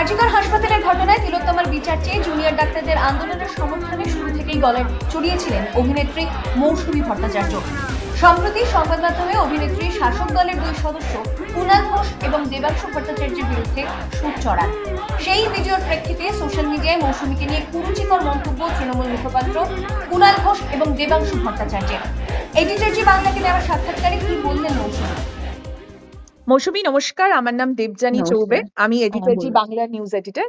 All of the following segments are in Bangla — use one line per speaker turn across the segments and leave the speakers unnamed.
আরজিকর হাসপাতালের ঘটনায় তিলোত্তমার বিচার চেয়ে জুনিয়র ডাক্তারদের আন্দোলনের সমর্থনে শুরু থেকেই গলায় চড়িয়েছিলেন অভিনেত্রী মৌসুমী ভট্টাচার্য। সম্প্রতি সংবাদ মাধ্যমে অভিনেত্রী শাসক দলের দুই সদস্য কুণাল ঘোষ এবং দেবাংশু ভট্টাচার্যের বিরুদ্ধে সুর চড়ান। সেই ভিডিওর প্রেক্ষিতে সোশ্যাল মিডিয়ায় মৌসুমীকে নিয়ে কুরুচিকর মন্তব্য তৃণমূল মুখপাত্র কুণাল ঘোষ এবং দেবাংশু ভট্টাচার্যের। এডিটর বাংলাকে দেওয়া সাক্ষাৎকারে কি বললেন মৌসুমী
নমস্কার। আমার নাম দেবযানী চৌবে। আমি editor Zee Bangla news editor.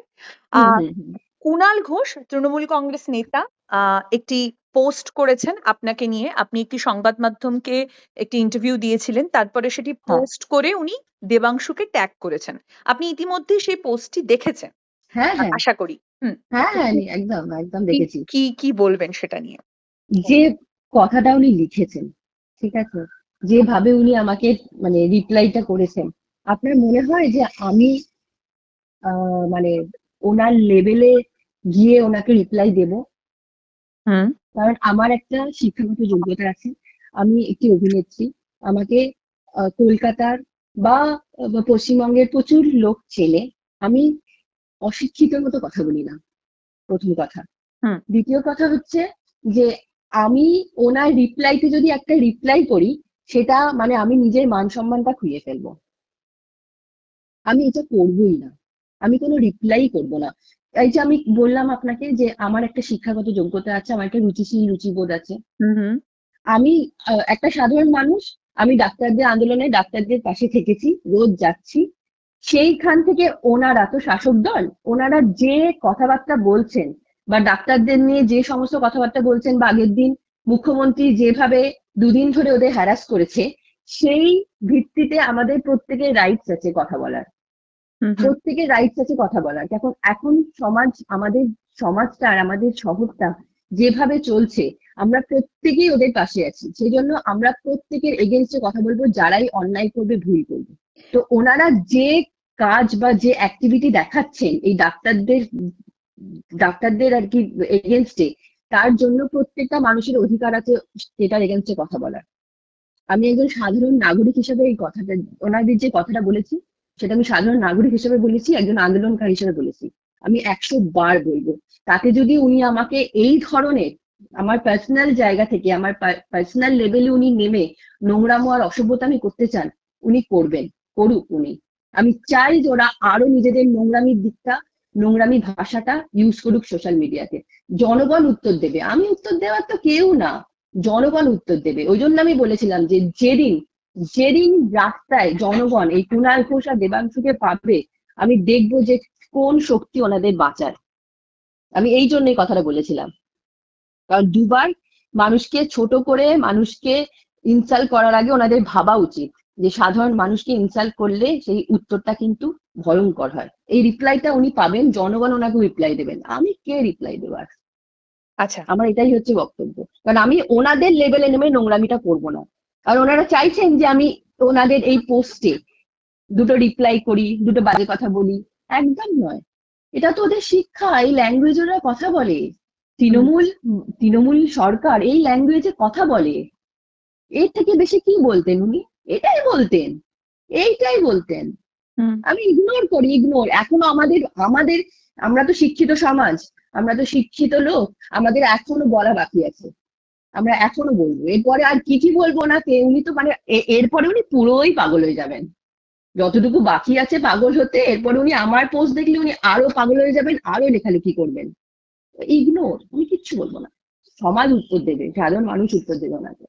Kunal Ghosh Trinamool Congress নেতা একটি পোস্ট করেছেন আপনাকে নিয়ে। আপনি একটি সংবাদ মাধ্যমকে একটি ইন্টারভিউ দিয়েছিলেন। তারপরে সেটি
হ্যাঁ।
পোস্ট করে উনি দেবাংশুকে ট্যাগ করেছেন। আপনি ইতিমধ্যেই সেই পোস্টটি দেখেছেন
হ্যাঁ হ্যাঁ।
আশা করি।
হ্যাঁ হ্যাঁ একদম একদম দেখেছি।
কি কি বলবেন সেটা নিয়ে?
যে কথাটা উনি লিখেছেন ঠিক আছে? যেভাবে উনি আমাকে মানে রিপ্লাইটা করেছেন আপনার মনে হয় যে আমি মানে ওনার লেভেলে গিয়ে ওনাকে রিপ্লাই দেব? কারণ আমার একটা শিক্ষাগত যোগ্যতা আছে আমি একটি অভিনেত্রী আমাকে কলকাতার বা বা পশ্চিমবঙ্গের প্রচুর লোক চেনে আমি অশিক্ষিতের মতো কথা বলি না প্রথম কথা। দ্বিতীয় কথা হচ্ছে যে আমি ওনার রিপ্লাইতে যদি একটা রিপ্লাই করি সেটা মানে আমি নিজের মান সম্মানটা খুইয়ে ফেলব। আমি এটা করবোই না। আমি কোনো রিপ্লাই করব না। এই যে আমি বললাম আপনাকে যে আমার একটা শিক্ষাগত যোগ্যতা আছে আমার একটা রুচিশীল রুচিবোধ আছে। আমি একটা সাধারণ মানুষ আমি ডাক্তারদের আন্দোলনে ডাক্তারদের পাশে থেকেছি রোজ যাচ্ছি। সেইখান থেকে ওনারা তো শাসক দল ওনারা যে কথাবার্তা বলছেন বা ডাক্তারদের নিয়ে যে সমস্ত কথাবার্তা বলছেন বা আগের দিন মুখ্যমন্ত্রী যেভাবে দুদিন ধরে ওদের হ্যারাস করেছে সেই ভিত্তিতে আমাদের প্রত্যেকের রাইটস আছে কথা বলার। প্রত্যেকের রাইটস আছে কথা বলার। এখন এখন সমাজ আমাদের সমাজটা আর আমাদের শহরটা যেভাবে চলছে আমরা প্রত্যেকেই ওদের পাশে আছি। সেই জন্য আমরা প্রত্যেকের এগেনস্টে কথা বলব যারাই অন্যায় করবে ভুল করবে। তো ওনারা যে কাজ বা যে অ্যাক্টিভিটি দেখাচ্ছেন এই ডাক্তারদের ডাক্তারদের আর কি এগেনস্টে তার জন্য প্রত্যেকটা মানুষের অধিকার আছে সেটার এগেনস্টে কথা বলার। আমি একজন সাধারণ নাগরিক হিসেবে এই কথাটা, ওনাদের যে কথাটা বলেছি, সেটা আমি সাধারণ নাগরিক হিসেবে বলেছি, একজন আন্দোলনকারী হিসেবে বলেছি। আমি একশো বার বলব, তাতে যদি উনি আমাকে এই ধরনের, আমার পার্সোনাল জায়গা থেকে, আমার পার্সোনাল লেভেলে উনি নেমে নোংরামো আর অসভ্যতামি করতে চান, উনি করবেন, করুক উনি। আমি চাই যে ওরা আরও নিজেদের নোংরামির দিকটা, নোংরামি ভাষাটা ইউজ করুক সোশ্যাল মিডিয়াতে জনগণ উত্তর দেবে। আমি উত্তর দেওয়ার তো কেউ না, জনগণ উত্তর দেবে। ওই জন্য আমি বলেছিলাম যে যেদিন যেদিন রাস্তায় জনগণ এই কুণাল ঘোষ আর দেবাংশুকে পাবে, আমি দেখব যে কোন শক্তি ওনাদের বাঁচার আমি এই জন্যই কথাটা বলেছিলাম। কারণ দুবার মানুষকে ছোট করে মানুষকে ইনসাল্ট করার আগে ওনাদের ভাবা উচিত যে সাধারণ মানুষকে ইনসাল্ট করলে সেই উত্তরটা কিন্তু ভয়ঙ্কর হয়। এই রিপ্লাইটা উনি পাবেন, জনগণ ওনাকে রিপ্লাই দেবেন। আমি কে রিপ্লাই দেবার
আচ্ছা।
আমার এটাই হচ্ছে বক্তব্য। কারণ আমি ওনাদের লেভেলে নেমে নোংরামিটা করব না। কারণ ওনারা চাইছেন যে আমি ওনাদের এই পোস্টে দুটো রিপ্লাই করি দুটো বাজে কথা বলি। একদম নয়। এটা তো ওদের শিক্ষা এই ল্যাঙ্গুয়েজ ওরা কথা বলে। তৃণমূল তৃণমূল সরকার এই ল্যাঙ্গুয়েজে কথা বলে। এর থেকে বেশি কি বলতেন উনি? এটাই বলতেন। এইটাই বলতেন। আমি ইগনোর করি ইগনোর এখনও আমাদের আমাদের আমরা তো শিক্ষিত সমাজ। আমরা তো শিক্ষিত লোক, আমাদের এখনও বলা বাকি আছে। আমরা এখনও বলব। এরপরে আর কি কি বলব না কে উনি তো মানে এরপরে উনি পুরোই পাগল হয়ে যাবেন। যতটুকু বাকি আছে পাগল হতে, এরপরে উনি আমার পোস্ট দেখলে উনি আরও পাগল হয়ে যাবেন, আরও লেখালেখি করবেন। ইগনোর আমি কিচ্ছু বলব না। সমাজ উত্তর দেবে, সাধারণ মানুষ উত্তর দেবে ওনাকে।